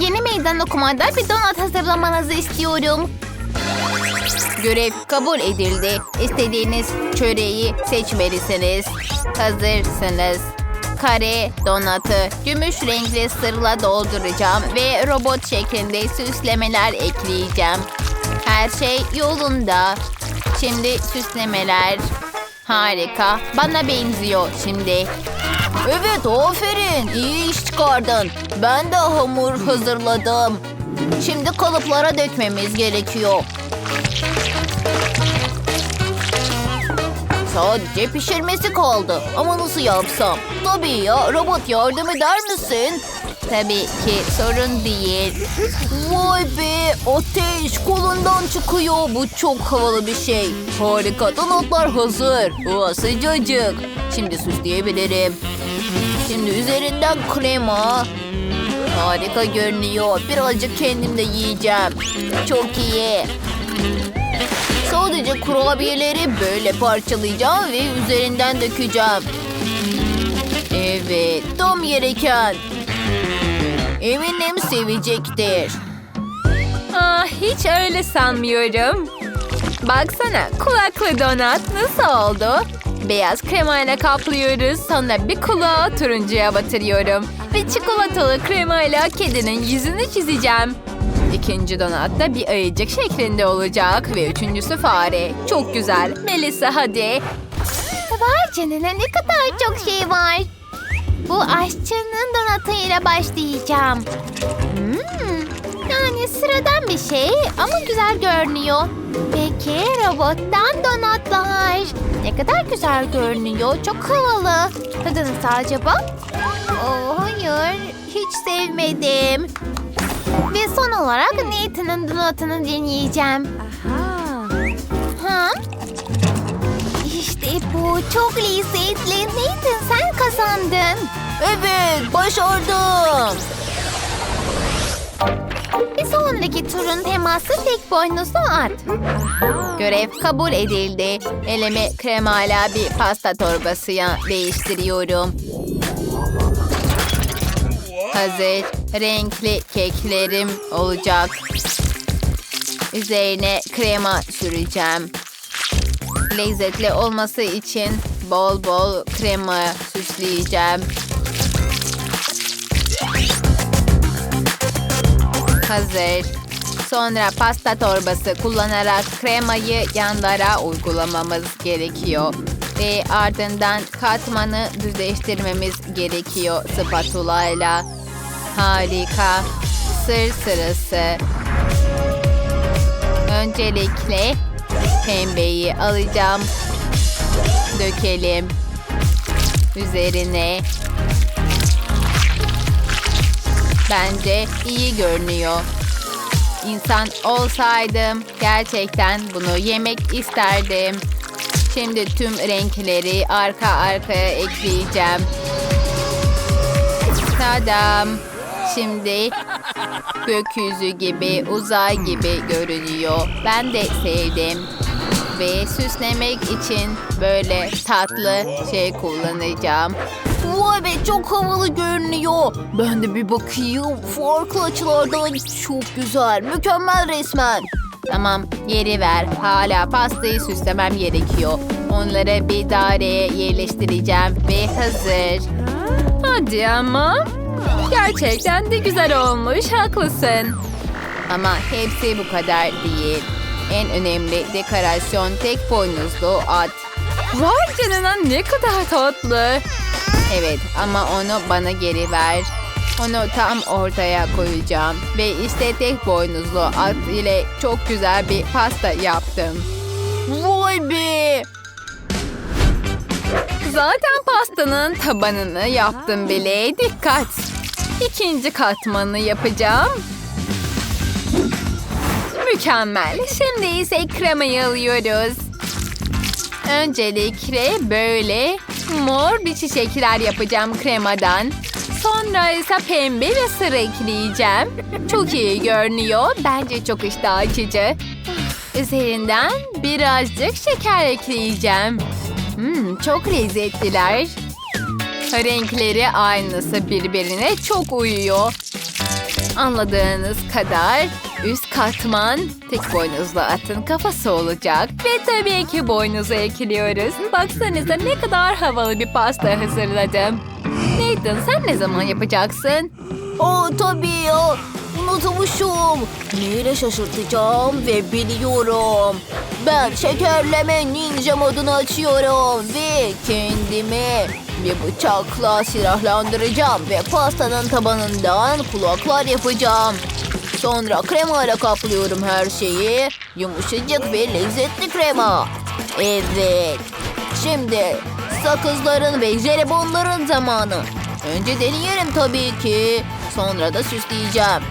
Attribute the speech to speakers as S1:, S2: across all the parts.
S1: Yeni meydan okumada bir donat hazırlamanızı istiyorum. Görev kabul edildi. İstediğiniz çöreği seçmelisiniz. Hazırsınız. Kare donatı gümüş renkli sırla dolduracağım ve robot şeklinde süslemeler ekleyeceğim. Her şey yolunda. Şimdi süslemeler. Harika. Bana benziyor şimdi. Evet aferin. İyi iş çıkardın. Ben de hamur hazırladım. Şimdi kalıplara dökmemiz gerekiyor. Sadece pişirmesi kaldı. Ama nasıl yapsam? Tabii ya. Robot yardım eder misin? Tabii ki sorun değil. Vay be ateş kolundan çıkıyor. Bu çok havalı bir şey. Harika donatlar hazır. O sıcacık. Şimdi süsleyebilirim. Şimdi üzerinden krema. Harika görünüyor. Birazcık kendim de yiyeceğim. Çok iyi. Sadece kurabiyeleri böyle parçalayacağım ve üzerinden dökeceğim. Evet, tam gereken. Eminim sevecektir.
S2: Ah, hiç öyle sanmıyorum. Baksana kulaklı donat nasıl oldu? Beyaz kremayla kaplıyoruz. Sonra bir kulağı turuncuya batırıyorum. Ve çikolatalı kremayla kedinin yüzünü çizeceğim. İkinci donat da bir ayıcık şeklinde olacak. Ve üçüncüsü fare. Çok güzel. Melisa hadi.
S1: Vay canına ne kadar çok şey var. Bu aşçının donatıyla başlayacağım. Hmm, yani sıradan bir şey ama güzel görünüyor. Peki robottan donatlar. Ne kadar güzel görünüyor. Çok havalı. Tadı nasıl acaba? Oh, hayır. Hiç sevmedim. Ve son olarak Nathan'ın donatını deneyeceğim. Ha? İşte bu çok lezzetli. Nathan sen kazandın. Evet başardım. Bir sonraki turun teması tek boynuzlu at. Görev kabul edildi. Elimi kremayla bir pasta torbasıya değiştiriyorum. Hazır renkli keklerim olacak. Üzerine krema süreceğim. Lezzetli olması için bol bol krema süsleyeceğim. Hazır. Sonra pasta torbası kullanarak kremayı yanlara uygulamamız gerekiyor. Ve ardından katmanı düzleştirmemiz gerekiyor spatula ile. Harika. Sır sırası. Öncelikle pembeyi alacağım. Dökelim. Üzerine. Bence iyi görünüyor. İnsan olsaydım gerçekten bunu yemek isterdim. Şimdi tüm renkleri arka arkaya ekleyeceğim. Tadam. Şimdi gökyüzü gibi, uzay gibi görünüyor. Ben de sevdim. Ve süslemek için böyle tatlı şey kullanacağım. Vay be çok havalı görünüyor. Ben de bir bakayım. Farklı açılardan çok güzel. Mükemmel resmen. Tamam yeri ver. Hala pastayı süslemem gerekiyor. Onları bir daireye yerleştireceğim ve hazır.
S2: Hadi ama. Gerçekten de güzel olmuş. Haklısın.
S1: Ama hepsi bu kadar değil. En önemli dekorasyon tek boynuzlu at.
S2: Vay canına ne kadar tatlı.
S1: Evet ama onu bana geri ver. Onu tam ortaya koyacağım. Ve işte tek boynuzlu at ile çok güzel bir pasta yaptım. Vay be!
S2: Zaten pastanın tabanını yaptım bile. Dikkat. İkinci katmanı yapacağım. Mükemmel. Şimdi ise kremayı alıyoruz. Öncelikle böyle mor bir çiçekler yapacağım kremadan. Sonra ise pembe ve sarı ekleyeceğim. Çok iyi görünüyor. Bence çok iştah açıcı. Üzerinden birazcık şeker ekleyeceğim. Hmm, çok lezzetliler. Renkleri aynısı birbirine çok uyuyor.
S1: Anladığınız kadar üst katman tek boynuzlu atın kafası olacak.
S2: Ve tabii ki boynuzu ekliyoruz. Baksanıza ne kadar havalı bir pasta hazırladım.
S1: Nathan sen ne zaman yapacaksın?
S3: Aa tabii ya. Unutmuşum. Neyle şaşırtacağım ve biliyorum. Ben şekerleme ninja modunu açıyorum ve kendimi bir bıçakla silahlandıracağım ve pastanın tabanından kulaklar yapacağım. Sonra krema ile kaplıyorum her şeyi. Yumuşacık ve lezzetli krema. Evet. Şimdi sakızların ve jelibonların zamanı. Önce deneyelim tabii ki. Sonra da süsleyeceğim.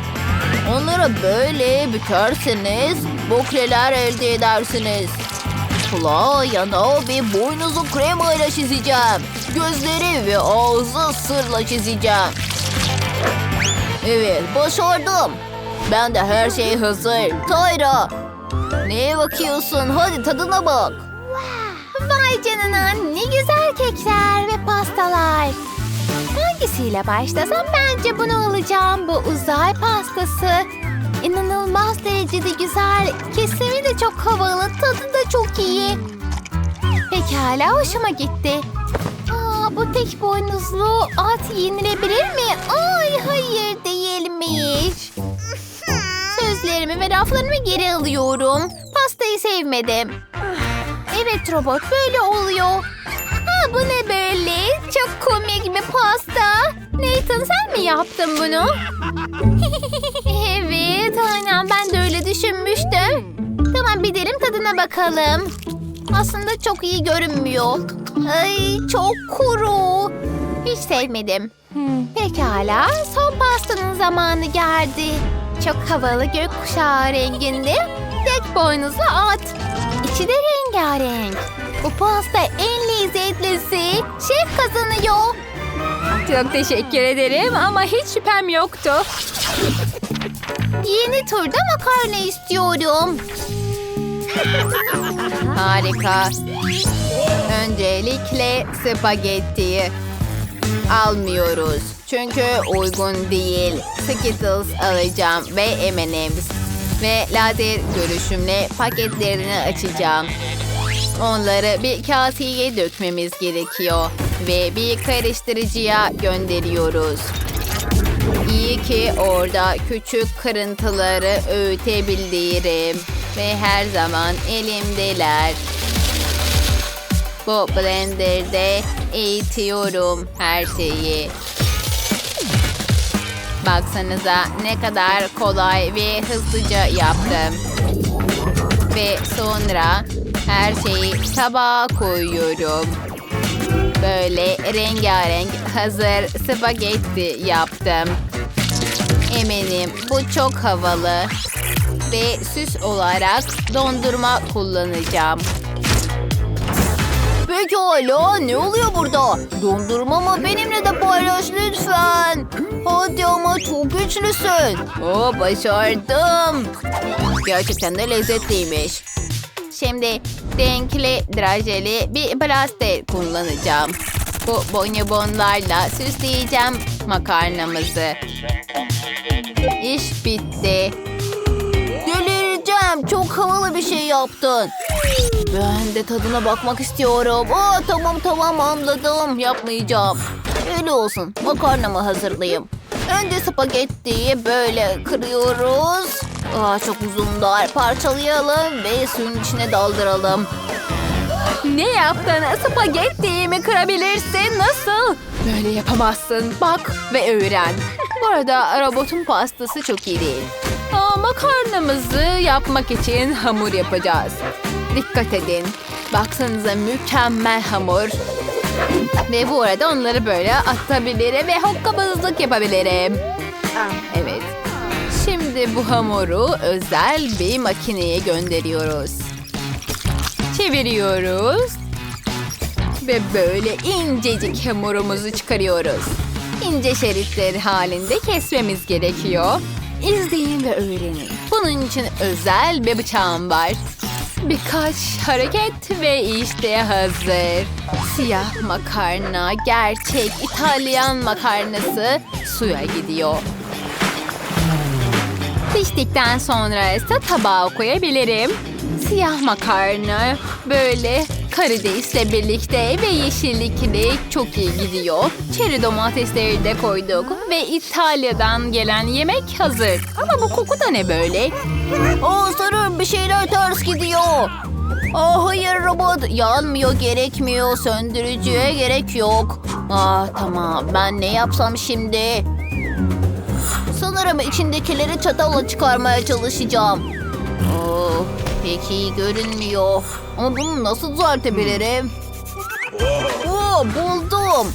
S3: Onları böyle bükerseniz bukleler elde edersiniz. Kulağı, yanağı ve boynuzu krema ile çizeceğim. Gözleri ve ağzı sırla çizeceğim. Evet, başardım. Ben de her şey hazır. Tayra, neye bakıyorsun? Hadi tadına bak.
S1: Vay canına ne güzel kekler ve pastalar. Hangisiyle başlasam bence bunu alacağım. Bu uzay pastası. İnanılmaz derecede güzel. Kesimi de çok havalı. Tadı da çok iyi. Pekala hoşuma gitti. Aa, bu tek boynuzlu at yenilebilir mi? Ay hayır değilmiş. Sözlerimi ve laflarımı geri alıyorum. Pastayı sevmedim. Evet robot böyle oluyor. Ha bu ne böyle? Çok komik bir pasta. Nathan sen mi yaptın bunu? evet aynen ben de öyle düşünmüştüm. Tamam bir dilim tadına bakalım. Aslında çok iyi görünmüyor. Ay çok kuru. Hiç sevmedim. Pekala son pastanın zamanı geldi. Çok havalı gökkuşağı renginde tek boynuzlu at. İçi de rengarenk. Bu pasta en lezzetlisi. Şef kazanıyor.
S2: Çok teşekkür ederim ama hiç şüphem yoktu.
S1: Yeni turda makarna istiyorum. Harika. Öncelikle spagettiyi almıyoruz. Çünkü uygun değil. Skittles alacağım ve M&M's. Ve lazer görüşümle paketlerini açacağım. Onları bir kaseye dökmemiz gerekiyor. Ve bir karıştırıcıya gönderiyoruz. İyi ki orada küçük kırıntıları öğütebilirim. Ve her zaman elimdeler. Bu blenderde eğitiyorum her şeyi. Baksanıza ne kadar kolay ve hızlıca yaptım. Ve sonra her şeyi tabağa koyuyorum. Böyle rengarenk hazır spagetti yaptım. Eminim bu çok havalı. Ve süs olarak dondurma kullanacağım.
S3: Pekala ne oluyor burada? Dondurmamı benimle de paylaş lütfen. Hadi ama çok güçlüsün.
S1: Oo başardım. Gerçekten de lezzetliymiş. Şimdi renkli drajeli bir blaster kullanacağım. Bu bonibonlarla süsleyeceğim makarnamızı. İş bitti.
S3: Çok havalı bir şey yaptın. Ben de tadına bakmak istiyorum. Aa, tamam tamam anladım. Yapmayacağım. Öyle olsun. Makarnamı hazırlayayım. Önce spagettiyi böyle kırıyoruz. Aa, çok uzun dar. Parçalayalım ve suyun içine daldıralım.
S2: Ne yaptın? Spagettiyi mi kırabilirsin? Nasıl?
S1: Böyle yapamazsın. Bak ve öğren. Bu arada robotun pastası çok iyi değil. Makarnamızı yapmak için hamur yapacağız. Dikkat edin. Baksanıza mükemmel hamur. Ve bu arada onları böyle atabilirim ve hokkabazlık yapabilirim. Evet. Şimdi bu hamuru özel bir makineye gönderiyoruz. Çeviriyoruz. Ve böyle incecik hamurumuzu çıkarıyoruz. İnce şeritler halinde kesmemiz gerekiyor. İzleyin ve öğrenin. Bunun için özel bir bıçağım var. Birkaç hareket ve işte hazır. Siyah makarna, gerçek İtalyan makarnası suya gidiyor.
S2: Piştikten sonra ise tabağa koyabilirim. Siyah makarna böyle karidesle birlikte ve yeşillikli çok iyi gidiyor. Çeri domatesleri de koyduk ve İtalya'dan gelen yemek hazır. Ama bu koku da ne böyle?
S3: Aa sanırım bir şeyler ters gidiyor. Aa hayır robot yanmıyor gerekmiyor söndürücüye gerek yok. Ah tamam ben ne yapsam şimdi? Sanırım içindekileri çatalla çıkarmaya çalışacağım. Oh, pek iyi görünmüyor. Ama bunu nasıl düzeltebilirim? Oo, buldum.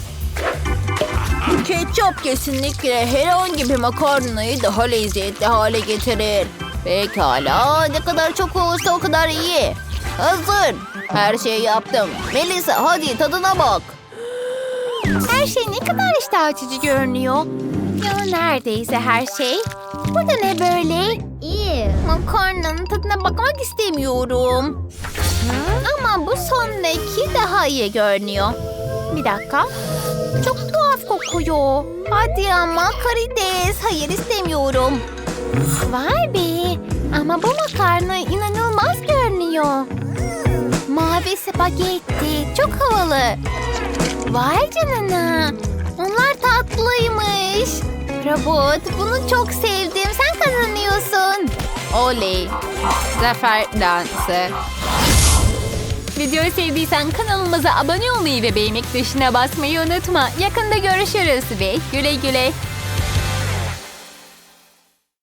S3: Ketçap kesinlikle herhangi bir makarnayı daha lezzetli hale getirir. Pekala ne kadar çok olursa o kadar iyi. Hazır. Her şeyi yaptım. Melisa hadi tadına bak.
S2: Her şey ne kadar iştah açıcı görünüyor. Ya neredeyse her şey. Burada ne böyle?
S3: Makarnanın tadına bakmak istemiyorum. Ama bu sondaki daha iyi görünüyor.
S2: Bir dakika.
S3: Çok tuhaf kokuyor. Hadi ama karides. Hayır istemiyorum.
S2: Vay be. Ama bu makarna inanılmaz görünüyor.
S3: Mavi spagetti. Çok havalı.
S2: Vay canına.
S3: Onlar tatlıymış. Robot bunu çok sevdim. Sen kazanıyorsun.
S1: Oley. Zafer dansı.
S2: Videoyu sevdiysen kanalımıza abone olmayı ve beğenmek tuşuna basmayı unutma. Yakında görüşürüz ve güle güle.